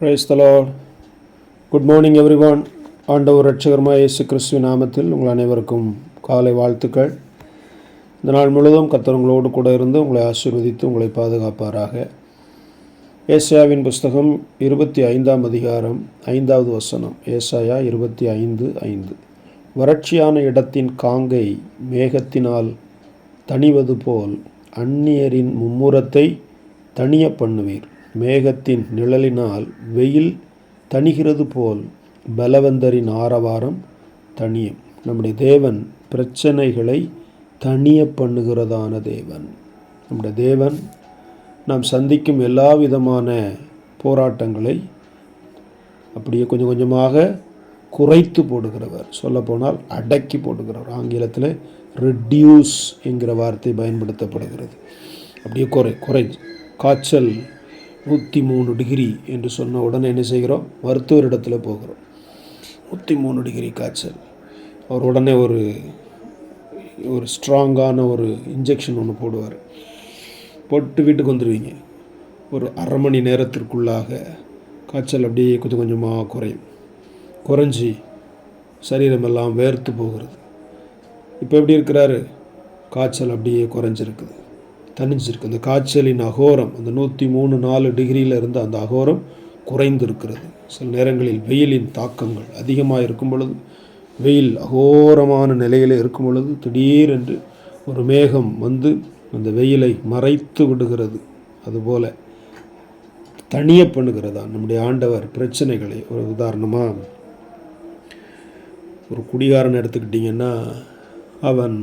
Price good morning everyone ஆண்டவர் ரட்சகர்மா இயேசு கிறிஸ்துவின் நாமத்தில் உங்கள் அனைவருக்கும் காலை வாழ்த்துக்கள். இந்த நாள் முழுவதும் கத்தவங்களோடு கூட இருந்து உங்களை ஆசீர்வதித்து உங்களை பாதுகாப்பாராக. ஏசாயாவின் புஸ்தகம் இருபத்தி ஐந்தாம் அதிகாரம் ஐந்தாவது வசனம். ஏசாயா இருபத்தி ஐந்து ஐந்து. வறட்சியான இடத்தின் காங்கை மேகத்தினால் தணிவது போல் அந்நியரின் மும்முரத்தை தணிய பண்ணுவீர். மேகத்தின் நிழலினால் வெயில் தணிகிறது போல் பலவந்தரின் ஆரவாரம் தணியும். நம்முடைய தேவன் பிரச்சனைகளை தணிய பண்ணுகிறதான தேவன். நம்முடைய தேவன் நாம் சந்திக்கும் எல்லா விதமான போராட்டங்களை அப்படியே கொஞ்சம் கொஞ்சமாக குறைத்து போடுகிறவர். சொல்லப்போனால் அடக்கி போடுகிறவர். ஆங்கிலத்தில் ரெடியூஸ் என்கிற வார்த்தை பயன்படுத்தப்படுகிறது. அப்படியே குறை குறை காய்ச்சல் நூற்றி மூணு டிகிரி என்று சொன்ன உடனே என்ன செய்கிறோம்? மருத்துவரிடத்தில் போகிறோம். நூற்றி மூணு டிகிரி காய்ச்சல். அவர் உடனே ஒரு ஒரு ஸ்ட்ராங்கான ஒரு இன்ஜெக்ஷன் ஒன்று போடுவார். போட்டு வீட்டுக்கு வந்துடுவீங்க ஒரு அரை மணி நேரத்திற்குள்ளாக காய்ச்சல் அப்படியே கொஞ்சம் கொஞ்சமாக குறையும். குறைஞ்சி சரீரமெல்லாம் வேர்த்து போகிறது. இப்போ எப்படி இருக்கிறாரு? காய்ச்சல் அப்படியே குறைஞ்சிருக்குது. தணிஞ்சிருக்கு. அந்த காய்ச்சலின் அகோரம் அந்த நூற்றி மூணு நாலு டிகிரியில் இருந்த அந்த அகோரம் குறைந்திருக்கிறது. சில நேரங்களில் வெயிலின் தாக்கங்கள் அதிகமாக இருக்கும் பொழுது வெயில் அகோரமான நிலையில் இருக்கும் பொழுது திடீரென்று ஒரு மேகம் வந்து அந்த வெயிலை மறைத்து விடுகிறது. அதுபோல் தனிய பண்ணுகிறதா? நம்முடைய ஆண்டவர் பிரச்சனைகளை ஒரு உதாரணமாக ஒரு குடிகாரன் எடுத்துக்கிட்டிங்கன்னா அவன்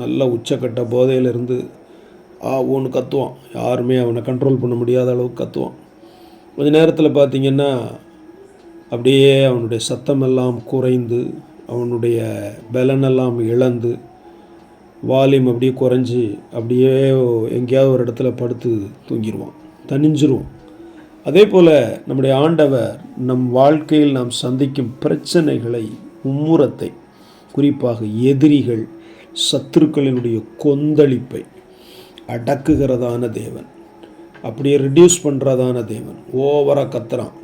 நல்ல உச்சக்கட்ட போதையிலிருந்து ஆ ஒன்று கத்துவான். யாருமே அவனை கண்ட்ரோல் பண்ண முடியாத அளவுக்கு கத்துவான். கொஞ்ச நேரத்தில் பார்த்திங்கன்னா அப்படியே அவனுடைய சத்தமெல்லாம் குறைந்து அவனுடைய பலனெல்லாம் இழந்து வால்யூம் அப்படியே குறைஞ்சி அப்படியே எங்கேயாவது ஒரு இடத்துல படுத்து தூங்கிடுவான் தனிஞ்சிருவான் அதே போல் நம்முடைய ஆண்டவர் நம் வாழ்க்கையில் நாம் சந்திக்கும் பிரச்சனைகளை மும்முரத்தை குறிப்பாக எதிரிகள் சத்துருக்களினுடைய கொந்தளிப்பை அடக்குகிறதான தேவன். அப்படியே ரிடியூஸ் பண்ணுறதான தேவன். ஓவராக கத்துறான்.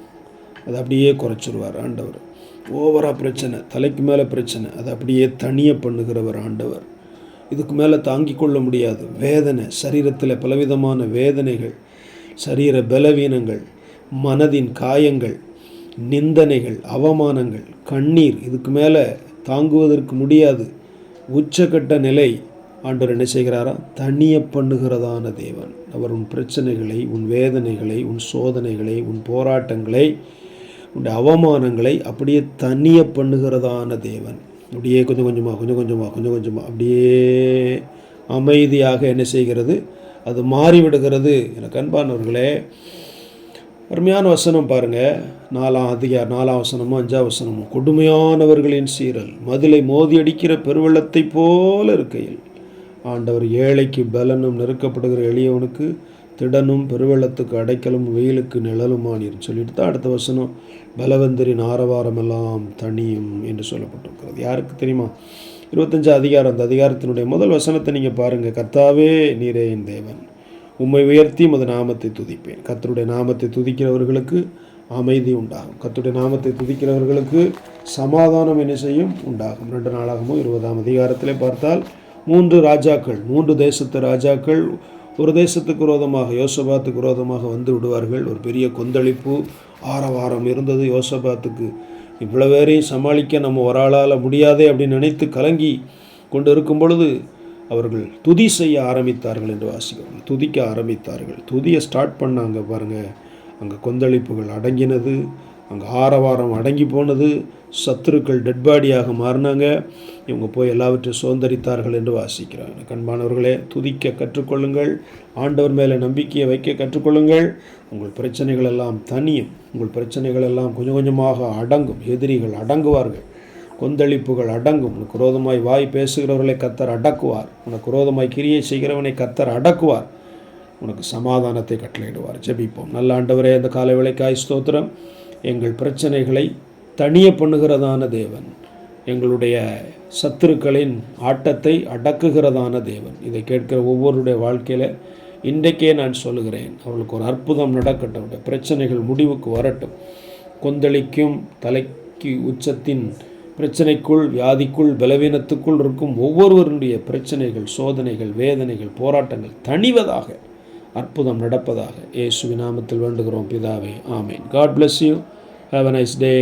அதை அப்படியே குறைச்சிருவார் ஆண்டவர். ஓவராக பிரச்சனை தலைக்கு மேலே பிரச்சனை அதை அப்படியே தனியாக பண்ணுகிறவர் ஆண்டவர். இதுக்கு மேலே தாங்கிக் கொள்ள முடியாது. வேதனை சரீரத்தில் பலவிதமான வேதனைகள் சரீர பலவீனங்கள் மனதின் காயங்கள் நிந்தனைகள் அவமானங்கள் கண்ணீர் இதுக்கு மேலே தாங்குவதற்கு முடியாது. உச்சக்கட்ட நிலை ஆண்டவர் என்ன செய்கிறாரா? தனிய பண்ணுகிறதான தேவன். அவர் உன் பிரச்சனைகளை உன் வேதனைகளை உன் சோதனைகளை உன் போராட்டங்களை உன் அவமானங்களை அப்படியே தனிய பண்ணுகிறதான தேவன். அப்படியே கொஞ்சம் கொஞ்சமாக கொஞ்சம் கொஞ்சமாக கொஞ்சம் கொஞ்சமாக அப்படியே அமைதியாக என்ன செய்கிறது? அது மாறிவிடுகிறது. எனக்கு அன்பானவர்களே அருமையான வசனம் பாருங்கள் நாலாம் அதிகார் நாலாம் வசனமும் அஞ்சாம் வசனமும். கொடுமையானவர்களின் சீரல் மதிலை மோதி அடிக்கிற பெருவெள்ளத்தை போல இருக்கையில். ஆண்டவர் ஏழைக்கு பலனும் நெருக்கப்படுகிற எளியவனுக்கு திடனும் பெருவெள்ளத்துக்கு அடைக்கலும் வெயிலுக்கு நிழலுமானீர் சொல்லிட்டு தான் அடுத்த வசனம். பலவந்தரின் ஆரவாரமெல்லாம் தனியும் என்று சொல்லப்பட்டிருக்கிறது. யாருக்கு தெரியுமா? இருபத்தஞ்சு அதிகாரம் அந்த அதிகாரத்தினுடைய முதல் வசனத்தை நீங்கள் பாருங்கள் கர்த்தாவே நீரே என் தேவன். உம்மை உயர்த்தி மது நாமத்தை துதிப்பேன். கத்தருடைய நாமத்தை துதிக்கிறவர்களுக்கு அமைதி உண்டாகும். கத்துடைய நாமத்தை துதிக்கிறவர்களுக்கு சமாதானம் என்ன செய்யும்? உண்டாகும். ரெண்டு நாளாகவும் இருபதாம் அதிகாரத்திலே பார்த்தால் மூன்று ராஜாக்கள் மூன்று தேசத்து ராஜாக்கள் ஒரு தேசத்துக்கு விரோதமாக யோசபாத்துக்கு விரோதமாக வந்து விடுவார்கள். ஒரு பெரிய கொந்தளிப்பு ஆரவாரம் இருந்தது யோசபாத்துக்கு. இவ்வளோ பேரையும் சமாளிக்க நம்ம ஒரு ஆளால் முடியாதே அப்படின்னு நினைத்து கலங்கி கொண்டு இருக்கும் பொழுது அவர்கள் துதி செய்ய ஆரம்பித்தார்கள் என்று வாசிக்கிறோம். துதிக்க ஆரம்பித்தார்கள். துதியை ஸ்டார்ட் பண்ணாங்க பாருங்கள் அங்கே கொந்தளிப்புகள் அடங்கினது அங்கே ஆரவாரம் அடங்கி போனது சத்துருக்கள் டெட் பாடியாக மாறினாங்க. இவங்க போய் எல்லாவற்றையும் சுதந்திரித்தார்கள் என்று வாசிக்கிறாங்க கண்பானவர்களே துதிக்க கற்றுக்கொள்ளுங்கள். ஆண்டவர் மேலே நம்பிக்கையை வைக்க கற்றுக்கொள்ளுங்கள். உங்கள் பிரச்சனைகள் எல்லாம் தனியும் உங்கள் பிரச்சனைகள் எல்லாம் கொஞ்சம் கொஞ்சமாக அடங்கும். எதிரிகள் அடங்குவார்கள். கொந்தளிப்புகள் அடங்கும். உனக்கு விரோதமாய் வாய் பேசுகிறவர்களை கத்தர் அடக்குவார். உனக்கு குரோதமாய் கிரியை செய்கிறவனை கத்தர் அடக்குவார். உனக்கு சமாதானத்தை கட்டளையிடுவார். ஜெபிப்போம். நல்ல ஆண்டவரே அந்த காலை விளைக்காய் ஸ்தோத்திரம். எங்கள் பிரச்சனைகளை தனிய பண்ணுகிறதான தேவன். எங்களுடைய சத்துருக்களின் ஆட்டத்தை அடக்குகிறதான தேவன். இதை கேட்கிற ஒவ்வொருடைய வாழ்க்கையில் இன்றைக்கே நான் சொல்லுகிறேன். அவர்களுக்கு ஒரு அற்புதம் நடக்கட்டும். அவருடைய பிரச்சனைகள் முடிவுக்கு வரட்டும். கொந்தளிக்கும் தலைக்கு உச்சத்தின் பிரச்சனைக்குள் வியாதிக்குள் பலவீனத்துக்குள் இருக்கும் ஒவ்வொருவருடைய பிரச்சனைகள் சோதனைகள் வேதனைகள் போராட்டங்கள் தணிவதாக அற்புதம் நடப்பதாக இயேசு நாமத்தில் வேண்டுகிறோம். பிதாவே ஆமேன். God bless you have a nice day